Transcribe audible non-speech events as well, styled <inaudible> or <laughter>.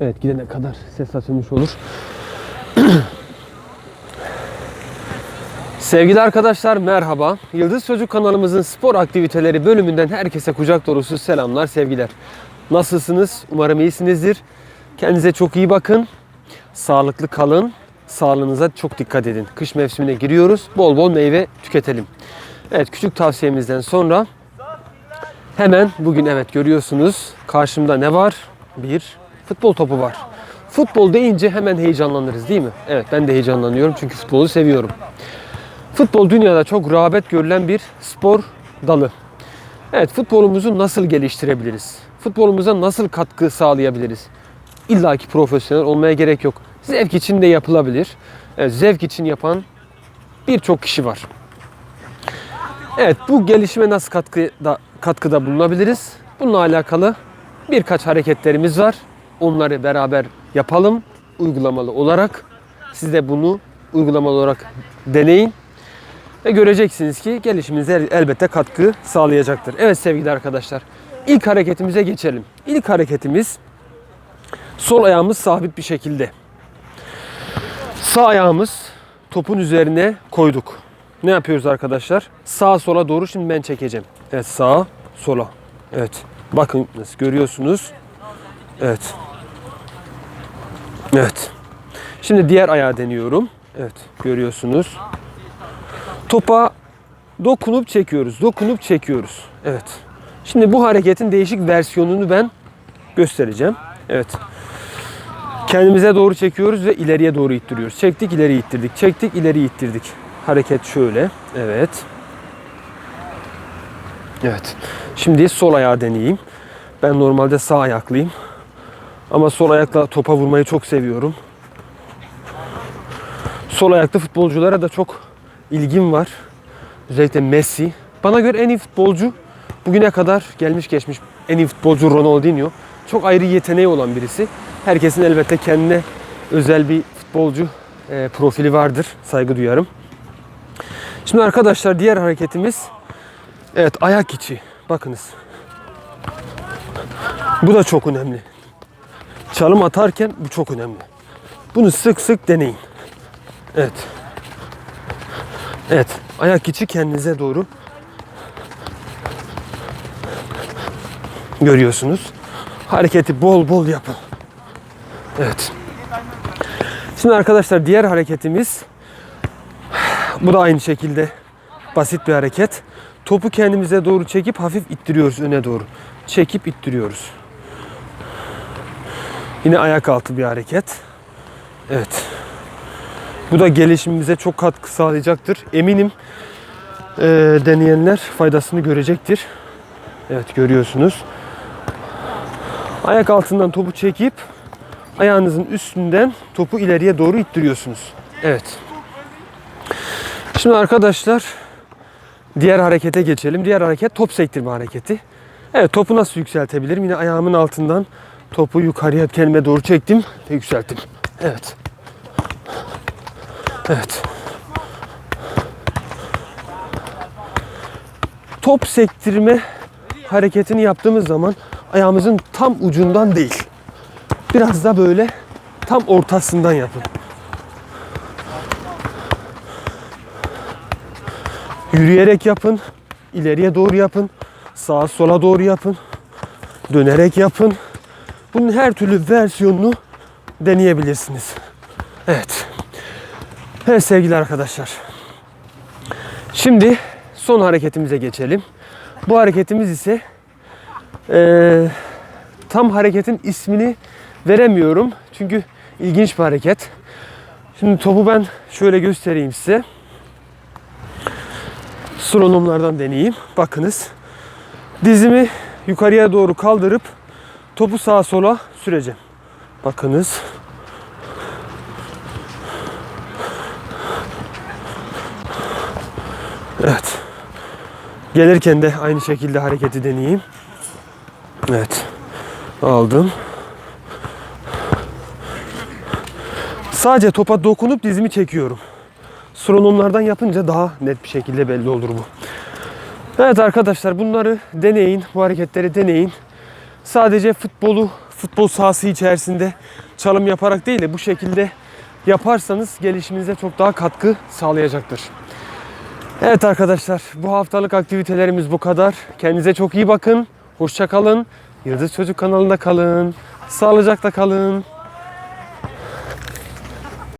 Evet gidene kadar ses açılmış olur. <clears throat> Sevgili arkadaşlar merhaba. Yıldız Çocuk kanalımızın spor aktiviteleri bölümünden herkese kucak dolusu selamlar, sevgiler. Nasılsınız? Umarım iyisinizdir. Kendinize çok iyi bakın. Sağlıklı kalın. Sağlığınıza çok dikkat edin. Kış mevsimine giriyoruz. Bol bol meyve tüketelim. Evet küçük tavsiyemizden sonra hemen bugün evet görüyorsunuz karşımda ne var? Bir futbol topu var. Futbol deyince hemen heyecanlanırız değil mi? Evet ben de heyecanlanıyorum çünkü futbolu seviyorum. Futbol dünyada çok rağbet görülen bir spor dalı. Evet futbolumuzu nasıl geliştirebiliriz? Futbolumuza nasıl katkı sağlayabiliriz? İlla ki profesyonel olmaya gerek yok. Zevk için de yapılabilir. Evet, zevk için yapan birçok kişi var. Evet bu gelişime nasıl katkıda, katkıda bulunabiliriz? Bununla alakalı birkaç hareketlerimiz var. Onları beraber yapalım uygulamalı olarak. Siz de bunu uygulamalı olarak deneyin. Ve göreceksiniz ki gelişiminize el- elbette katkı sağlayacaktır. Evet sevgili arkadaşlar. ilk hareketimize geçelim. İlk hareketimiz sol ayağımız sabit bir şekilde. Sağ ayağımız topun üzerine koyduk. Ne yapıyoruz arkadaşlar? Sağa sola doğru şimdi ben çekeceğim. Evet sağa sola. Evet. Bakın nasıl görüyorsunuz. Evet. Evet. Şimdi diğer ayağı deniyorum. Evet görüyorsunuz. Topa dokunup çekiyoruz. Dokunup çekiyoruz. Evet. Şimdi bu hareketin değişik versiyonunu ben göstereceğim. Evet. Kendimize doğru çekiyoruz ve ileriye doğru ittiriyoruz. Çektik, ileri ittirdik. Çektik, ileri ittirdik. Hareket şöyle. Evet. Evet. Şimdi sol ayağı deneyeyim. Ben normalde sağ ayaklıyım. Ama sol ayakla topa vurmayı çok seviyorum. Sol ayaklı futbolculara da çok ilgim var. Özellikle Messi. Bana göre en iyi futbolcu bugüne kadar gelmiş geçmiş en iyi futbolcu Ronaldinho. Çok ayrı yeteneği olan birisi. Herkesin elbette kendine özel bir futbolcu e, profili vardır. Saygı duyarım. Şimdi arkadaşlar diğer hareketimiz evet ayak içi. Bakınız. Bu da çok önemli. Çalım atarken bu çok önemli. Bunu sık sık deneyin. Evet. Evet. Ayak içi kendinize doğru görüyorsunuz. Hareketi bol bol yapın. Evet. Şimdi arkadaşlar diğer hareketimiz bu da aynı şekilde basit bir hareket. Topu kendimize doğru çekip hafif ittiriyoruz öne doğru. Çekip ittiriyoruz. Yine ayak altı bir hareket. Evet. Bu da gelişimimize çok katkı sağlayacaktır. Eminim eee, deneyenler faydasını görecektir. Evet görüyorsunuz. Ayak altından topu çekip ayağınızın üstünden topu ileriye doğru ittiriyorsunuz. Evet. Şimdi arkadaşlar diğer harekete geçelim. Diğer hareket top sektirme hareketi. Evet topu nasıl yükseltebilirim? Yine ayağımın altından topu yukarıya kendime doğru çektim ve yükselttim. Evet. Evet. Top sektirme hareketini yaptığımız zaman ayağımızın tam ucundan değil. Biraz da böyle tam ortasından yapın. Yürüyerek yapın, ileriye doğru yapın, sağa sola doğru yapın, dönerek yapın. Bunun her türlü versiyonunu deneyebilirsiniz. Evet. Evet sevgili arkadaşlar. Şimdi son hareketimize geçelim. Bu hareketimiz ise eee, tam hareketin ismini veremiyorum. Çünkü ilginç bir hareket. Şimdi topu ben şöyle göstereyim size. Slonomlardan deneyeyim. Bakınız. Dizimi yukarıya doğru kaldırıp topu sağa sola süreceğim. Bakınız. Evet. Gelirken de aynı şekilde hareketi deneyeyim. Evet. Aldım. Sadece topa dokunup dizimi çekiyorum. Stronomlardan yapınca daha net bir şekilde belli olur bu. Evet arkadaşlar bunları deneyin. Bu hareketleri deneyin. Sadece futbolu futbol sahası içerisinde çalım yaparak değil de bu şekilde yaparsanız gelişiminize çok daha katkı sağlayacaktır. Evet arkadaşlar bu haftalık aktivitelerimiz bu kadar. Kendinize çok iyi bakın. Hoşça kalın. Yıldız Çocuk kanalında kalın. Sağlıcakla kalın.